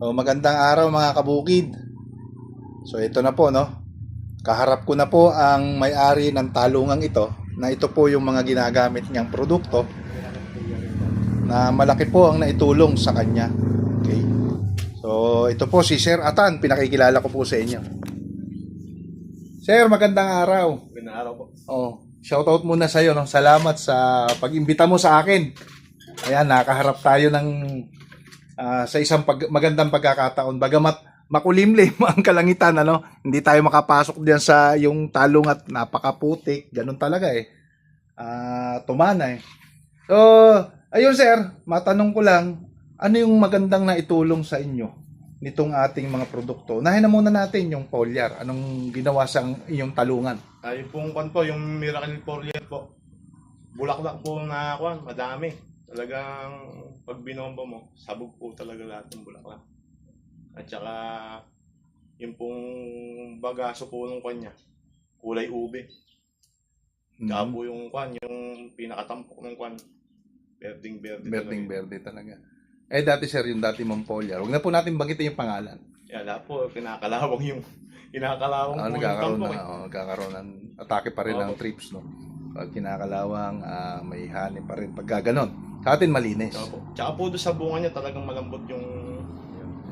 So, magandang araw mga kabukid. So, ito na po, no? Kaharap ko na po ang may-ari ng talungang ito na ito po yung mga ginagamit niyang produkto na malaki po ang naitulong sa kanya. Okay? So, ito po si Sir Atan. Pinakikilala ko po sa inyo. Sir, magandang araw. Magandang araw po. Oh, shoutout muna sa iyo, no? Salamat sa pag-imbita mo sa akin. Ayan, nakaharap tayo ng ah, sa isang pag- magandang pagkakataon. Bagamat makulimlim ang kalangitan, ano? Hindi tayo makapasok diyan sa yung talong at napakaputik. Ganun talaga eh. Ah, tumana eh. So, ayun sir, matanong ko lang, ano yung magandang naitulong sa inyo nitong ating mga produkto? Nahin na muna natin yung foliar. Anong ginawa sa inyong talungan? Yung pong kwan po, yung Miracle Foliar po. Bulaklak po na kwan, madami. Talagang pag binombo mo, sabog po talaga lahat ng bulaklak. At saka yung pong bagaso po ng kwan niya, kulay ube. Tsaka Mm. po yung kwan, yung pinakatampok ng kwan, berding berde. Berding berde talaga. Eh dati sir, yung dati mong foliar. Huwag na po natin banggitin yung pangalan. Lahat po, kinakalawang yung, kinakalawang Ah, po yung nagkakaroon tampok. na, eh. oh, nagkakaroon ng atake pa rin ng trips, no? Pag kinakalawang, ah, may hani pa rin. Pagka ganon. Sa atin malinis. Tsaka po doon sa bunga niya, talagang malambot yung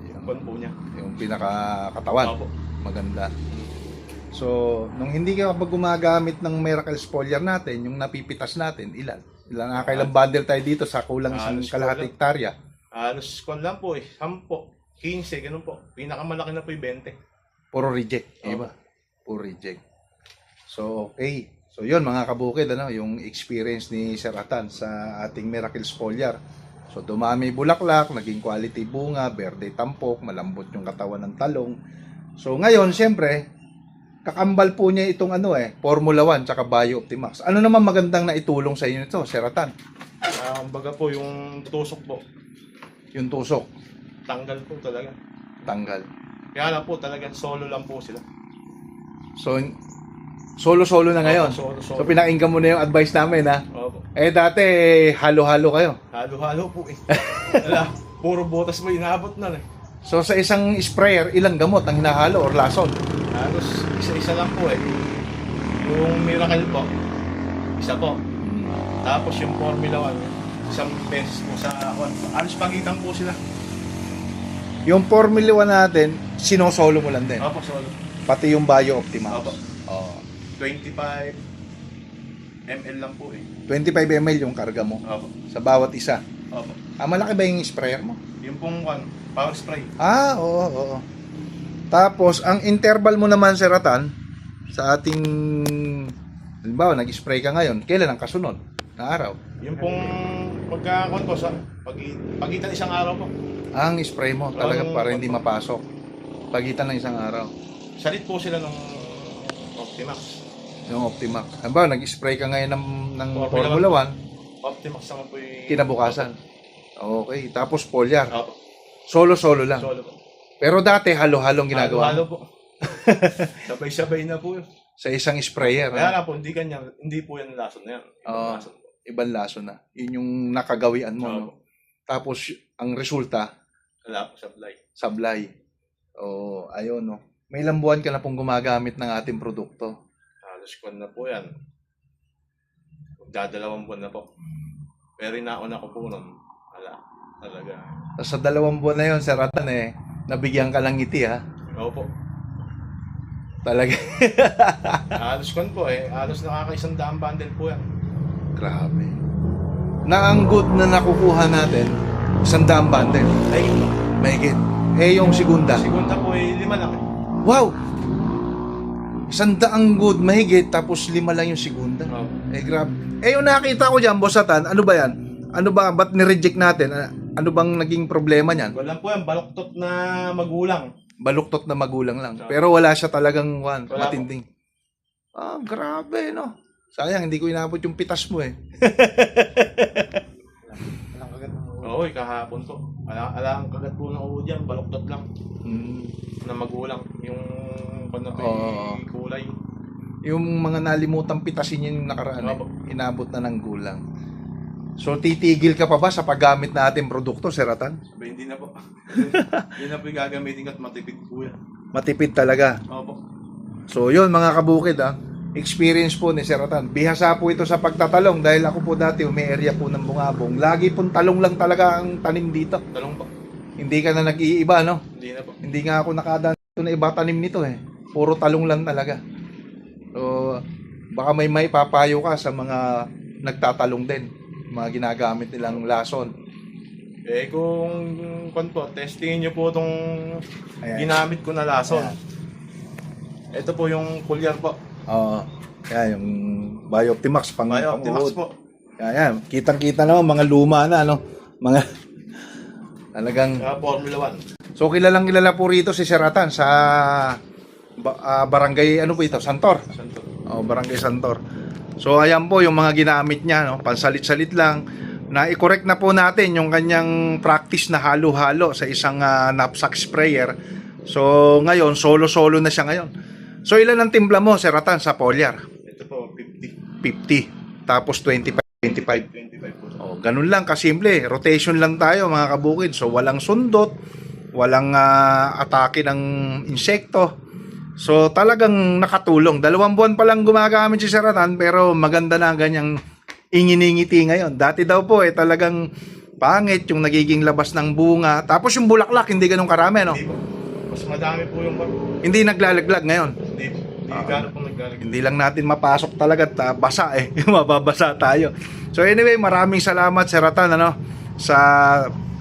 Yung, kwan po niya. yung pinakakatawan. Opo. Maganda. So, nung hindi ka pa gumagamit ng Miracle Foliar natin, yung napipitas natin, ilan? Ilan nakakailang bundle tayo dito sa kulang isang Halos kalahati kulang. hektarya? Halos kwan lang po eh. 10, 15, ganun po. Pinakamalaki na po yung 20. Puro reject, Oo. iba. Puro reject. So, okay. So, yun mga kabukid, ano, yung experience ni Sir Atan sa ating Miracle Foliar. So, dumami bulaklak, naging quality bunga, berde tampok, malambot yung katawan ng talong. So, ngayon, siyempre, kakambal po niya itong ano eh, Formula 1 tsaka Bio Optimax. Ano naman magandang naitulong sa inyo ito, Sir Atan? Ah, baga po yung tusok po. Yung tusok, Tanggal po talaga. tanggal. Kaya lang po talagang solo lang po sila. So, solo-solo na ngayon. Opo, Solo, So, pinakinggan mo na yung advice namin, ha? Opo. Eh, dati, halo-halo kayo. Halo-halo po eh. Wala, puro botas po inaabot na eh. So sa isang sprayer, ilang gamot ang hinahalo or lason? Halos isa-isa lang po eh. Yung Miracle po, isa po. Tapos yung Formula 1, isang beses po sa kwan. Halos pagitan po sila. Yung Formula 1 natin, sinosolo mo lang din. Opo, solo. Pati yung Bio Optimax. Opo. Oh. 25 ml lang po eh. 25 ml yung karga mo Opo. sa bawat isa. Opo. Ah, malaki ba yung sprayer mo? Yung pong kwan, power spray. Ah, oo, oo. Tapos, ang interval mo naman, Sir Ratan, sa ating, halimbawa, nag-spray ka ngayon, kailan ang kasunod na araw? Yung pong pagkakon po sa pag, pagitan isang araw po. Ang spray mo, talaga Ang- para hindi mapasok. Pagitan ng isang araw. Salit po sila ng Optimax. Yung Optimax. Halimbawa, nag-spray ka ngayon ng, ng Formula Formula 1, Optimax naman po yung... kinabukasan. Okay, tapos foliar. Opo. Solo-solo lang. Solo po. Pero dati halo-halong ginagawa Halo-halo po. Sabay-sabay na po sa isang sprayer. Kaya ha? lang po, hindi kanya, hindi po yan lason na yan. Ibang Oo. lason po. Ibang laso na. Yun yung nakagawian mo. Opo. no? Tapos ang resulta, Wala po sa fly. sablay. Oo, ayun no. May ilang buwan ka na pong gumagamit ng ating produkto. Kwan na po yan. Dadalawang buwan na po. Pero inauna ko po nun. Wala. Talaga. Sa dalawang buwan na yun, Sir Atan eh, nabigyan ka lang ngiti ha. Opo. Talaga. Halos kwan po eh. Halos nakakaisang daang bundle po yan. Grabe. Na ang good na nakukuha natin, isang daang bundle. Ay, Mahigit. Eh yung segunda. segunda po eh, lima lang eh. Wow! Isang daang good, mahigit, tapos lima lang yung segunda. Opo. Eh, grabe. Eh, yung nakita ko dyan, Bosatan, ano ba yan? Ano ba, ba't nireject natin? Ah, Ano bang naging problema niyan? Walang po yan, baloktot na magulang. Baluktot na magulang lang. Pero wala siya talagang one, Wala matinding. Ah, grabe, no? Sayang, hindi ko inabot yung pitas mo eh. Oo, eh, kahapon po. Ala, ala ang kagat po ng uod yan, baloktot lang. Mm. Na magulang. Yung kung Oo. kulay. Yung mga nalimutang pitasin yung nakaraan, eh, inabot na ng gulang. So titigil ka pa ba sa paggamit na ating produkto, Sir Ratan? Ba, hindi na po. hindi na po yung gagamitin ko at matipid po yan. Matipid talaga. Opo. So yun mga kabukid ah, experience po ni Sir Ratan. Bihasa po ito sa pagtatalong dahil ako po dati may area po ng bungabong. Lagi pong talong lang talaga ang tanim dito. Talong po. Hindi ka na nag-iiba no? Hindi na po. Hindi nga ako nakadaan na iba tanim nito eh. Puro talong lang talaga. So baka may may papayo ka sa mga nagtatalong din. Mga ginagamit nilang lason. Eh kung kung po, testingin nyo po itong Ayan. ginamit ko na lason. Ayan. Ito po yung pulyar po. Oo. Yan, yung Bioptimax pang May Optimax panguhod. po. Yan, yan. Kitang-kita naman mga luma na, no? Mga talagang Kaya Formula 1. So kilalang kilala po rito si Seratan sa ba- ah, barangay ano po ito? Santor. Santo. Oh, barangay Santor. So ayan po yung mga ginamit niya, no? Pansalit-salit lang. Na i-correct na po natin yung kanyang practice na halo-halo sa isang ah, knapsack sprayer. So ngayon, solo-solo na siya ngayon. So ilan ang timpla mo, Seratan, sa foliar? Ito po, 50. 50. Tapos 25. 25. 25 po. Oh, ganun lang kasimple. Rotation lang tayo mga kabukid. So walang sundot, walang ah, atake ng insekto. So talagang nakatulong. Dalawang buwan pa lang gumagamit si Saratan pero maganda na ang ganyang inginingiti ngayon. Dati daw po eh talagang pangit yung nagiging labas ng bunga. Tapos yung bulaklak hindi ganun karami no. Hindi po. Mas madami po yung. Hindi naglalaglag ngayon. Hindi po. Hindi Ah. gano'n po naglalagay. Hindi lang natin mapasok talaga at ah, basa eh. Mababasa tayo. So anyway, maraming salamat Sir Ratan ano sa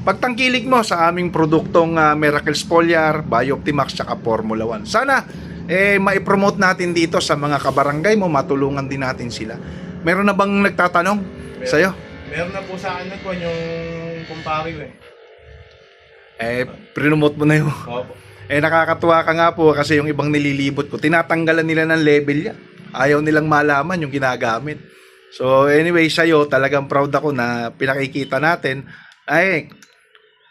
pagtangkilik mo sa aming produktong ah, Miracle Foliar, Bioptimax at Formula 1. Sana eh maipromote natin dito sa mga kabarangay mo, matulungan din natin sila. Meron na bang nagtatanong Meron. sa'yo? Meron na po sa akin po yung kumpare ko eh. Eh, promote mo na yun. Opo. Eh nakakatuwa ka nga po kasi yung ibang nililibot ko, tinatanggalan nila ng level yan. Ayaw nilang malaman yung ginagamit. So anyway, sa'yo, talagang proud ako na pinakikita natin. Ay,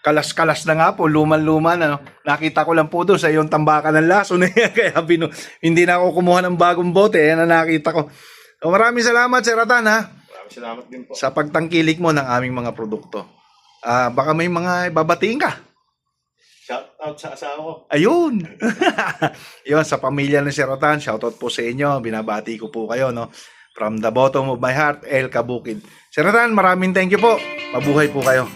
kalas-kalas na nga po, luman-luma na. No? Nakita ko lang po doon sa iyong tambakan ng laso na yan. Kaya binu- hindi na ako kumuha ng bagong bote. Yan na nakita ko. So, maraming salamat, Sir Ratan, ha? Maraming salamat din po. Sa pagtangkilik mo ng aming mga produkto. Ah, baka may mga babatiin ka. Shout out sa asawa ko. Ayun. Yun, sa pamilya ng Serotan, shoutout po sa inyo. Binabati ko po kayo, no? From the bottom of my heart, El Kabukid. Serotan, maraming thank you po. Mabuhay po kayo.